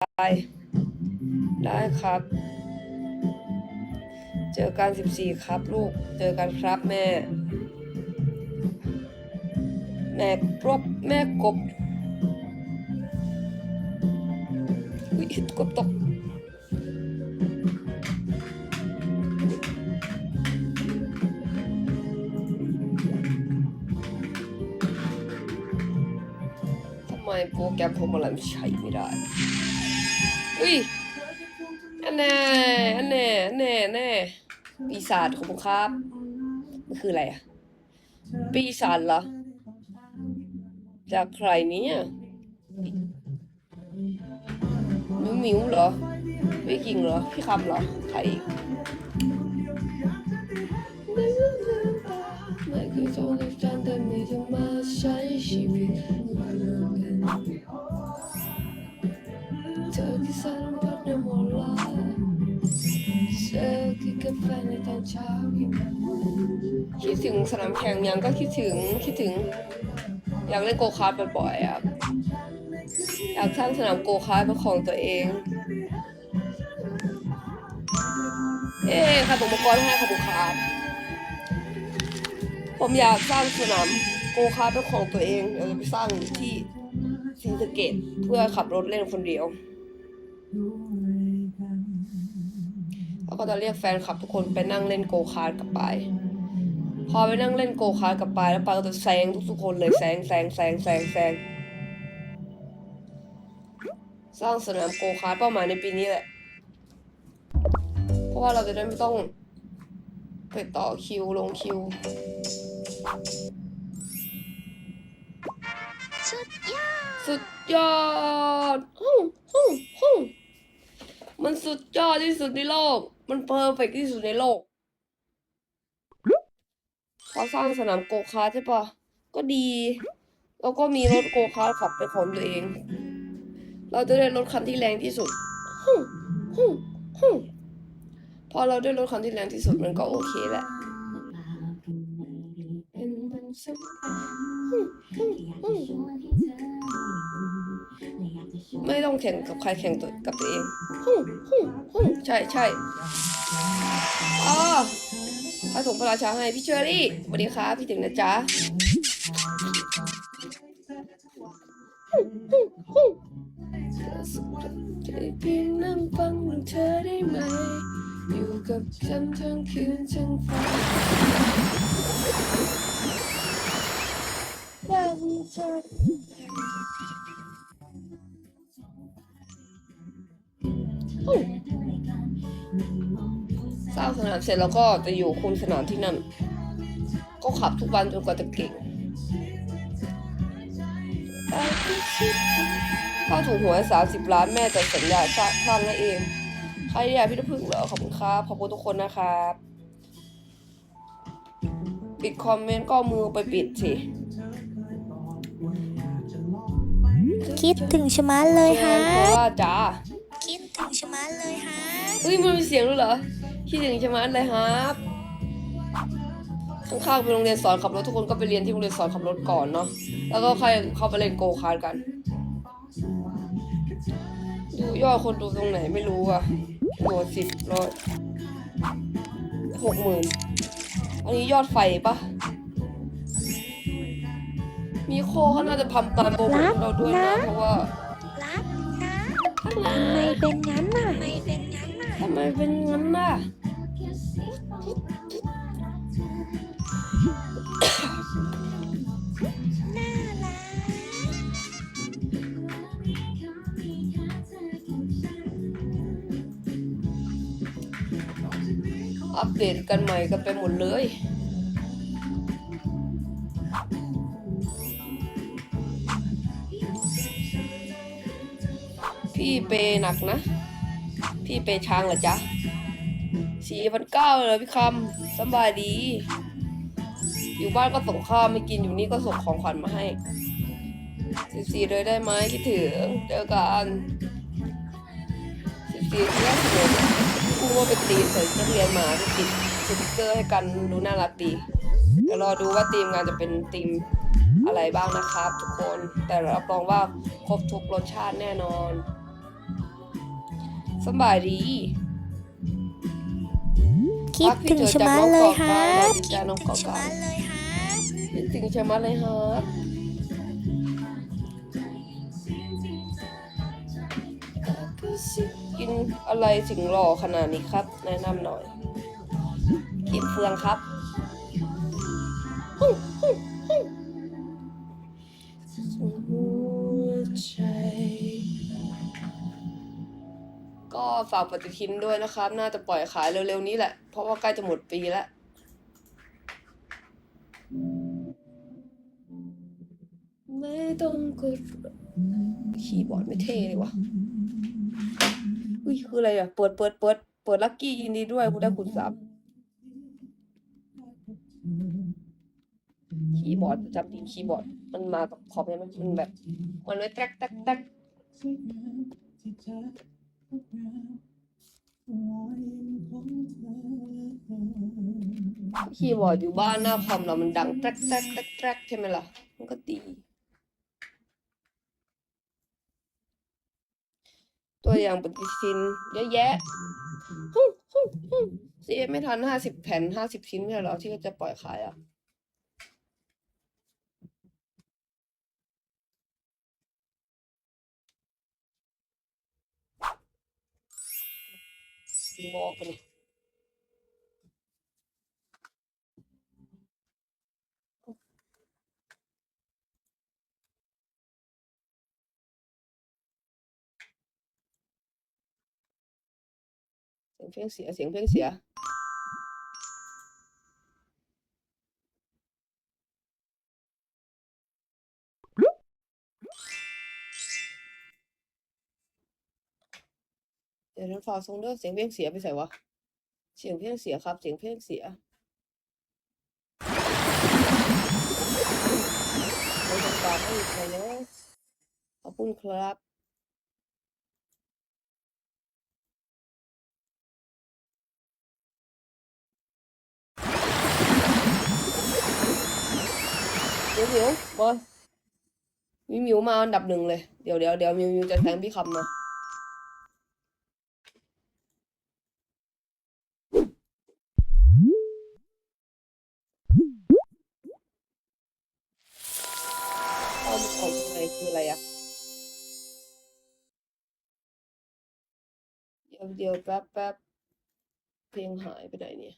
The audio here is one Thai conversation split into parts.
ได้ได้ครับ เจอกันสิบสี่ครับลูก เจอกันครับแม่ แม่กรบแม่กบ อุ๊ยกบตกทำไมโปรแกรมผมอะไรมันใช้ไม่ได้ อุ้ยอันแน่อันแน่อันแน่แน่ปีศาจของผมครับมันคืออะไรอะปีศาจเหรอ จากใครเนี่ยมิวมิวเหรอพี่กิงเหรอ พี่คำเหรอ ใครอีกไม่เคยจงจำแต่ไม่จะมาใช้ชีวิต เธอที่สารพัดในหมดลายเธอคือกาแฟในตอนเช้าคิดถึงสนามแข่งยังก็คิดถึงคิดถึง อยากเล่นโกคาร์ทบ่อยๆอะอยากสร้างสนามโกคาร์ทเป็นของตัวเอง เอ๊ค่ะตกมาก่อนให้ค่ะบุคาร์ทผมอยากสร้างสนามโกคาร์ทเป็นของตัวเองเดี๋ยวจะไปสร้างที่ศรีสะเกดเพื่อขับรถเล่นคนเดียว แล้วก็จะเรียกแฟนคลับทุกคนไปนั่งเล่นโกคาร์ทกับปายพอไปนั่งเล่นโกคาร์ทกับปายแล้วปายก็จะแซงทุกๆคนเลยแซงแซงแซงแซงแซงสร้างสนามโกคาร์ทเป้าหมายในปีนี้แหละ เพราะว่าเราจะได้ไม่ต้องไปต่อคิวลงคิว สุดยอด สุดยอดฮู้ฮู้ฮู้ มันสุดยอดที่สุดในโลก มันเพอร์เฟกที่สุดในโลกพอสร้างสนามโกคาร์ทใช่ปะก็ดี แล้วก็มีรถโกคาร์ทขับเป็นของตัวเอง เราจะได้รถคันที่แรงที่สุดฮู้ฮู้ฮู้พอเราได้รถคันที่แรงที่สุดมันก็โอเคแหละเป็นมันสักฮู้ฮู้ฮู้ ไม่ต้องแข่งกับใครแข่งตัวกับตัวเองฮึ่มฮึ่มฮึ่มใช่ใช่อ๋อพระสงฆ์พระราชาให้พี่เชอรี่สวัสดีครับพี่ถึงนะจ๊ะฮึ่มฮึ่มฮึ่มใจเพียงนั่งฟังเรื่องเธอได้ไหม อยู่กับฉันทั้งคืนทั้งฝันอยากมีเธ สร้างสนามเสร็จแล้วก็จะอยู่คุมสนามที่นั่น ก็ขับทุกวันจนกว่าจะเก่งถ้าถูกหวยสามสิบล้านแม่จะสัญญาสร้างสร้างนั่นเอง ใครอยากพี่น้ำพึ่งเหรอขอบคุณครับ ขอบคุณทุกคนนะครับ ปิดคอมเมนต์ก็เอามือไปปิดสิคิดถึงชะมัดเลยแทฮะนเพราะว่าจ้าะเฮ้ยมันมีเสียงด้วยเหรอคิดถึงใช่ไหมเลยครับข้างๆเป็นโรงเรียนสอนขับรถทุกคนก็ไปเรียนที่โรงเรียนสอนขับรถก่อนเนาะแล้วก็ค่อยเข้าไปเล่นโกคาร์ทกัน ดูยอดคนดูตรงไหนไม่รู้อะโหสิบร้อยหกหมื่นอันนี้ยอดไฟปะมีโคเขาน่าจะทำตามโปรโมทเราด้วยนะเพราะว่ารักนะทำไมเป็นงั้นน่ะทำไมเป็นงั้นน่ะ ทำไมเป็นงั้นน่ะอัปเดตกันใหม่กันไปหมดเลยพี่เปย์หนักนะ พี่เปช้างเหรอจ๊ะสี่พันเก้าเลยพี่คำสบายดี อยู่บ้านก็ส่งข้าวไม่กินอยู่นี่ก็ส่งของขวัญมาให้สิบสี่เลยได้ไหมคิดถึงเจอกันสิบสี่ที่แรกสิบเอ็ดกูว่าเป็นตีมใส่นักเรียนมาที่ติดสติ๊กเกอร์ให้กันดูน่ารักดีเดี๋ยวรอดูว่าทีมงานจะเป็นทีมอะไรบ้างนะครับ ทุกคนแต่รับรองว่าครบทุกรสชาติแน่นอน สำบายดีคิดถึงชะมัดเลยฮะคิดถึงน้องกอชะกามัดเลยฮะคิดถึงชะมัดเลยฮะกินอะไรถึงหล่อขนาดนี้ครับ แนะนำหน่อยกินเฟืองครับากปฏิทินด้วยนะครับ น่าจะปล่อยขายเร็วๆนี้แหละ เพราะว่าใกล้จะหมดปีแล้ว ไม่ต้องกดคีย์บอร์ดไม่เท่เลยวะอุ้ยคืออะไรอะ เปิดเปิดเปิดเปิดลัคกี้ยินดีด้วยคุณได้คุณสามคีย์บอร์ดจำทีคีย์บอร์ด มันมากับคอมใช่ไหมมันแบบ มันไม่แตกแตกแตก คีย์บอร์ดอยู่บ้านหน้าคอมเรามันดังแตกแตกแตกแตกใช่ไหมล่ะ มันก็ดีตัวอย่างปฏิทิน เยอะแยะฮึ่มฮึ่มฮึ่มซีเอไม่ทันห้าสิบแผ่นห้าสิบชิ้นไม่ใช่เหรอที่จะปล่อยขายอะ บอกไปเลยเสียงเพลงเสียเสียงเพลงเสีย ดี๋ยวนั้นฝาทรงเด้อเสียงเพลงเสียไปใส่วะ เสียงเพลงเสียครับ เสียงเพลงเสียไม่ต้องการให้ใครเลยขอบคุณครับเดี๋ยวเดี๋ยวบอยมีมิวมาอันดับหนึ่งเลย เดี๋ยวเดี๋ยวเดี๋ยวมิวมิวจะแทงพี่คำมา เดี๋ยวเดียวแป๊บแป๊บเพลงหายไปไหนเนี่ย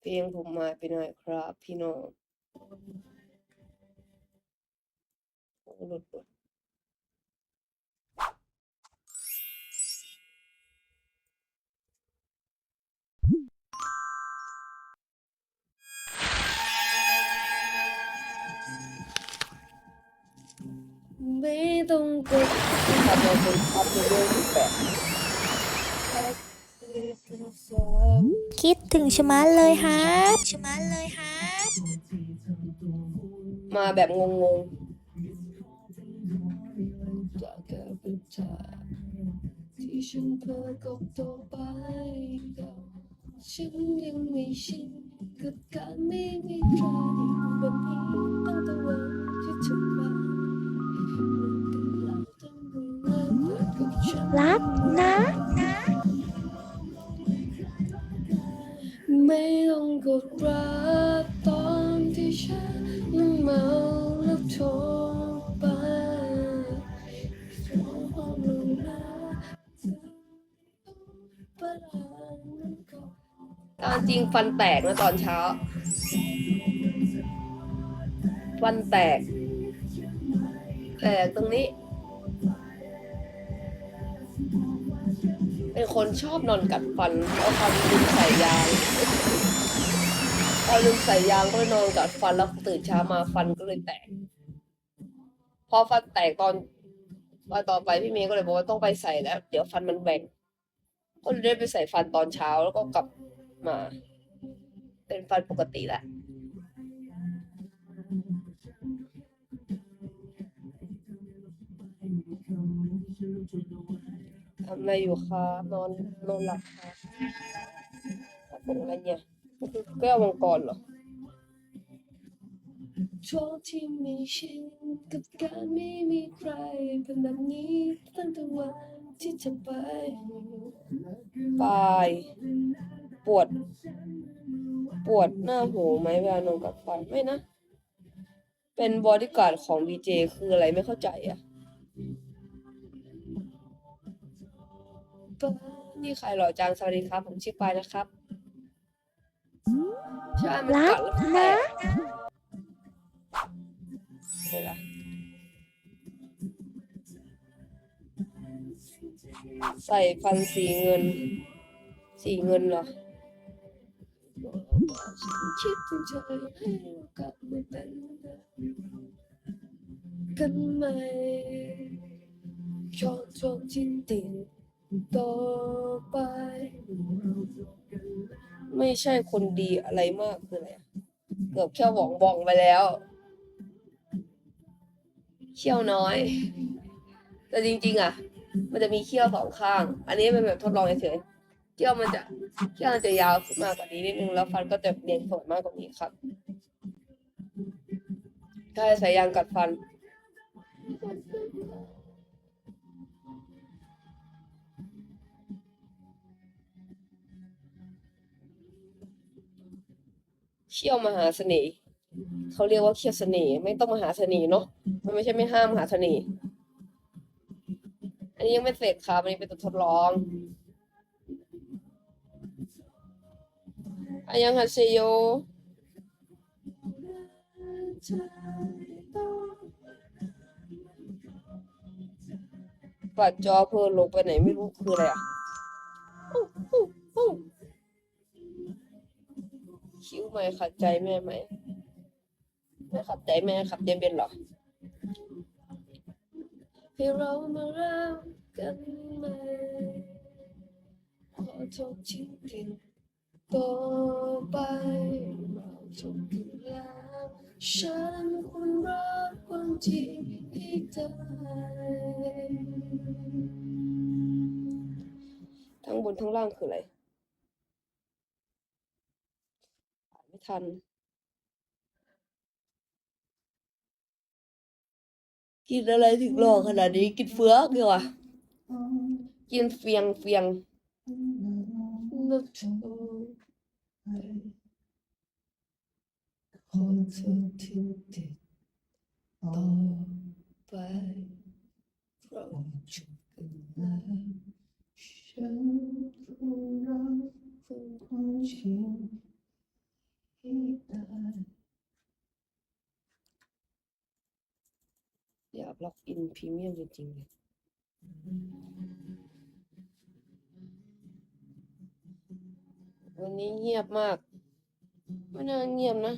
เพลงผมหายไปไหนครับ พี่น้องหลุดหลุด ไม่ต้องกดทำเราเป็นอัพเลเวลสิบแปดคิดถึงชะมัดเลยฮะชะมัดเลยฮะมาแบบงงๆจากแค่เป็นเธอที่ฉันเพ้อกดตัวไปกับฉันยังไม่ชินกับการไม่มีใครแบบนี้ตั้งแต่วันที่เธอมาเรักนะนะไม่ต้องกดรับตอนที่ฉันนั้นเมาแล้วโทรไปขอความรู้นะตอนจริงฟันแตกนะตอนเช้า ฟันแตก แตกตรงนี้ เป็นคนชอบนอนกัดฟันเอาฟันลืมใส่ยางพอลืมใส่ยางก็เลยนอนกัดฟันแล้วตื่นเช้ามาฟันก็เลยแตก พอฟันแตกตอนวันต่อไปพี่เมย์ก็เลยบอกว่าต้องไปใส่แล้ว เดี๋ยวฟันมันแบ่งก็เลยได้ไปใส่ฟันตอนเช้าแล้วก็กลับมา เป็นฟันปกติแหละ ทำอะไรอยู่ครับนอนนอนหลับครับเป็นอะไรเนี่ยมันคือแก้วมังกรเหรอช่วงที่ไม่ชินกับการไม่มีใครเป็นแบบนี้ตั้งแต่วันที่จะไปปลายปวด ปวดหน้าหูไหมเวลานอนกับฟันไม่นะ เป็นบอดี้การ์ดของวีเจคืออะไรไม่เข้าใจอะ ปะนี่ใครหล่อจังสวัสดีครับ ผมชื่อปายนะครับใช่มันกัดแล้วแตกอะไรล่ะใส่ฟันสีเงิน สีเงินเหรอฉันคิดถึงเธอให้เรากลับมาเป็นกันใหม่ชอบชอบจริงติ่ง ต่อไป ไม่ใช่คนดีอะไรมากคืออะไรเกือบแค่หวองบองไปแล้วเขี้ยวน้อย แต่จริง ๆ อะ มันจะมีเขี้ยวสองข้าง อันนี้เป็นแบบทดลองเฉยๆเขี้ยวมันจะเขี้ยวมันจะยาวขึ้นมากกว่านี้นิดนึงแล้วฟันก็จะเรียงสวยมากกว่านี้ครับถ้าใส่ยางกัดฟัน เขี้ยวมหาเสน่ห์เขาเรียกว่าเขี้ยวเสน่ห์ไม่ต้องมหาเสน่ห์เนาะมันไม่ใช่ไม่ห้ามมหาเสน่ห์อันนี้ยังไม่เสร็จครับอันนี้เป็นตัวทดลองอายังฮัสเซโยปัดจอเพลินลงไปไหนไม่รู้คืออะไรอะ ไหมขัดใจแม่ไหมไม่ขัดใจแม่ขับเจมเป็นเหรอให้เรามาเริ่มกันใหม่ขอโทษที่ทิ้งต่อไปเราจบกันแล้วฉันควรรับความจริงให้ได้ทั้งบนทั้งล่างคืออะไร อ่านไม่ ทัน กินอะไรถึงหล่อขนาดนี้กินเฟือกดีกว่ากินเฟียงเฟียงคนเธอที่ติดต่อไปเราจุกกันแล้วฉันคงรักคนของจริง อยากล็อกอินพรีเมียมจริงๆเลยวันนี้เงียบมาก ไม่น่าเงียบนะ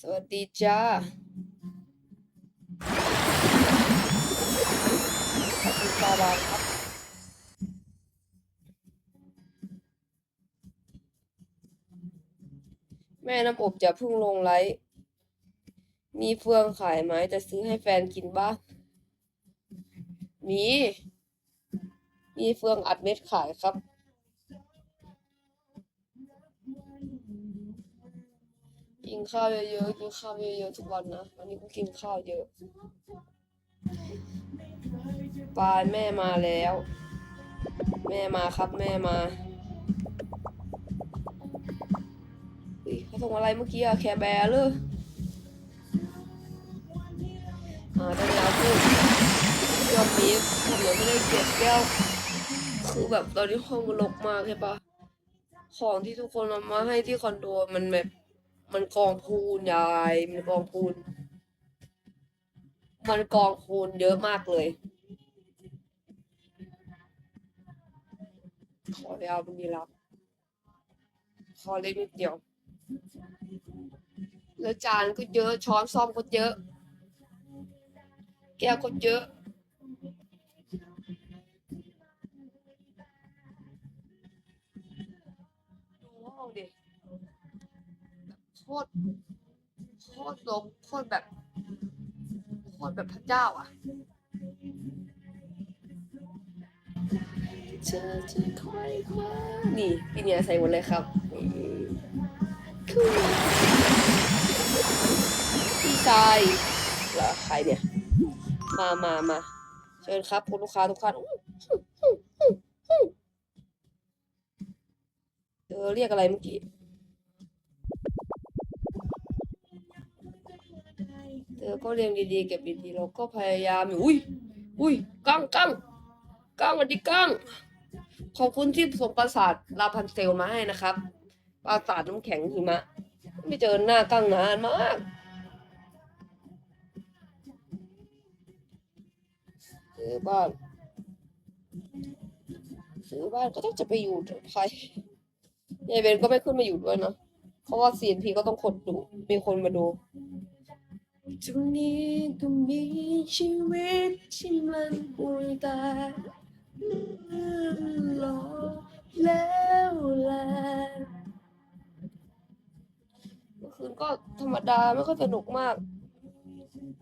สวัสดีจ้าตาบาครับ แม่น้ำอบจะพิ่งลงไลฟ์มีเฟืองขายไหมจะซื้อให้แฟนกินบ้างมี มีเฟืองอัดเม็ดขายครับ กินข้าวเยอะๆ กินข้าวเยอะๆ ทุกวันนะ วันนี้ก็กินข้าวเยอะ ปานแม่มาแล้ว แม่มาครับแม่มา ส่งอะไรเมื่อกี้อะแคร์แบร์เลยอ่าได้แล้วพูดยอมมีผมยังไม่ได้เก็บแก้ว คือแบบตอนนี้ห้องมันรกมากใช่ปะของที่ทุกคนเอามาให้ที่คอนโดมันแบบมันกองพูนยาย มันกองพูน มันกองพูนเยอะมากเลย ขอไปเอาเป็นดีรับ ขอเล็กนิดเดียว แล้วจานก็เยอะ ช้อนซ่อมก็เยอะ แก้วก็เยอะดูห้องดิโคตรโคตรลงโคตรแบบโคตรแบบพระเจ้าอะเธอจะคอยคว้านี่พี่เนียใส่หมดเลยครับนี่ พี่ชายเหรอใครเนี่ย มามามาเชิญครับคุณลูกค้าทุกท่านเธอเรียกอะไรเมื่อกี้เธอก็เรียงดีๆเก็บดีๆเราก็พยายามอยู่อุ้ยอุ้ยกั้งกั้งกั้งสวัสดีกั้งขอบคุณที่ส่งปราสาทลาพันเซลมาให้นะครับ ปราสาทน้ำแข็งหิมะ ไม่เจอหน้ากั้งนานมาก ซื้อบ้าน ซื้อบ้านก็ต้องจะไปอยู่กับใครยายเบนก็ไม่ขึ้นมาอยู่ด้วยนะ เพราะว่าซีนพีก็ต้องกดดู มีคนมาดูตรงนี้ก็มีชีวิตที่มันปวยตาย รรมดาไม่ค่อยสนุกมาก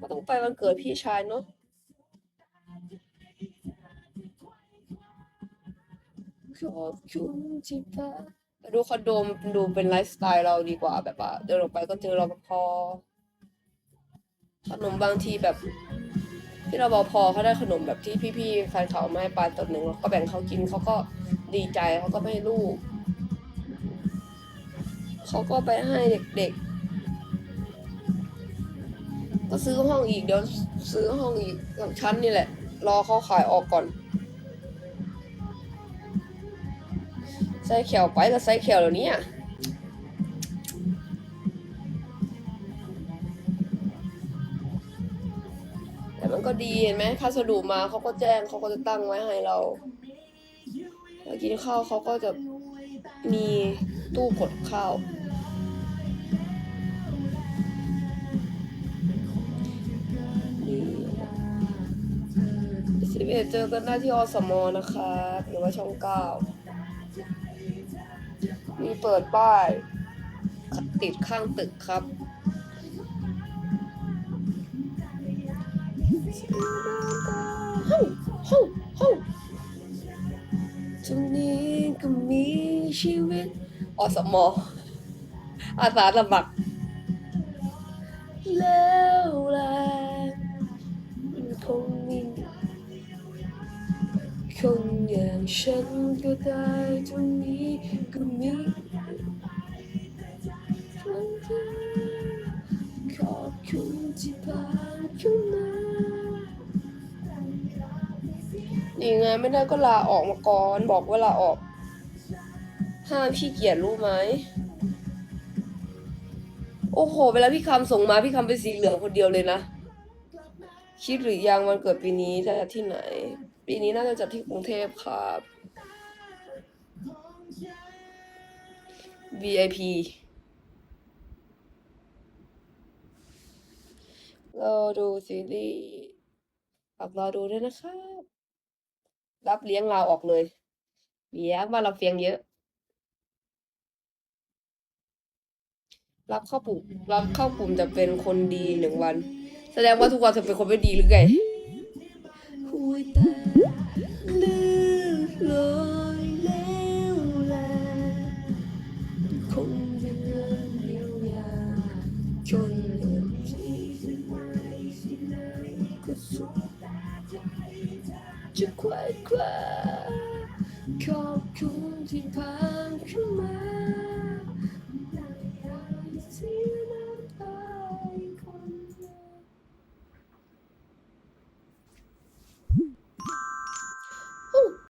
ก็ต้องไปวันเกิดพี่ชายเนาะขอบคุณที่พาดูคอนโดมนดูเป็นไลฟ์สไตล์เราดีกว่าแบบว่าเดินออกไปก็เจอรปภขนมบางทีแบบ ที่เราบอพอเขาได้ขนมแบบที่พี่ๆแฟนเขาเอามาให้ปานตัวหนึ่งแล้วก็แบ่งเขากินเขาก็ดีใจเขาก็ไม่ให้ลูกเขาก็ไปให้เด็กๆ ซื้อห้องอีกเดี๋ยวซื้อห้องอีกของชั้นนี่แหละ รอเขาขายออกก่อนใส่เขียวไปก็ใส่เขียวเดี๋ยวนี้อะแต่มันก็ดีเห็นไหมพัสดุมาเขาก็แจ้งเขาก็จะตั้งไว้ให้เราเรากินข้าวเขาก็จะมีตู้กดข้าว สิบเอ็ดเจอกันได้ที่อสมนะครับหรือว่าช่องเก้ามีเปิดป้ายติดข้างตึกครับห้องห้องห้องตรงนี้ก็มีชีวิตอสมอาสาสมัครแล้วแหละ คนอย่างฉันก็ได้ตรงนี้ก็มีคนที่ขอบคุณที่ผ่านเข้ามานี่ไงไม่ได้ก็ลาออกมาก่อน บอกว่าลาออก ห้ามพี่เกียรรู้ไหม โอ้โห เวลาพี่คำส่งมาพี่คำเป็นสีเหลืองคนเดียวเลยนะ คิดหรือยังวันเกิดปีนี้จะที่ไหน ปีนี้น่าจะจัดที่กรุงเทพครับ VIP เราดูซีรีส์ฝากรอดูด้วยนะครับ รับเลี้ยงเราออกเลยเลี้ยงว่าเราเฟียงเยอะ รับเข้าปุ่มรับเข้ากลุ่มจะเป็นคนดีหนึ่งวัน แสดงว่าทุกวันจะเป็นคนไม่ดีหรือไง คุยตา ลื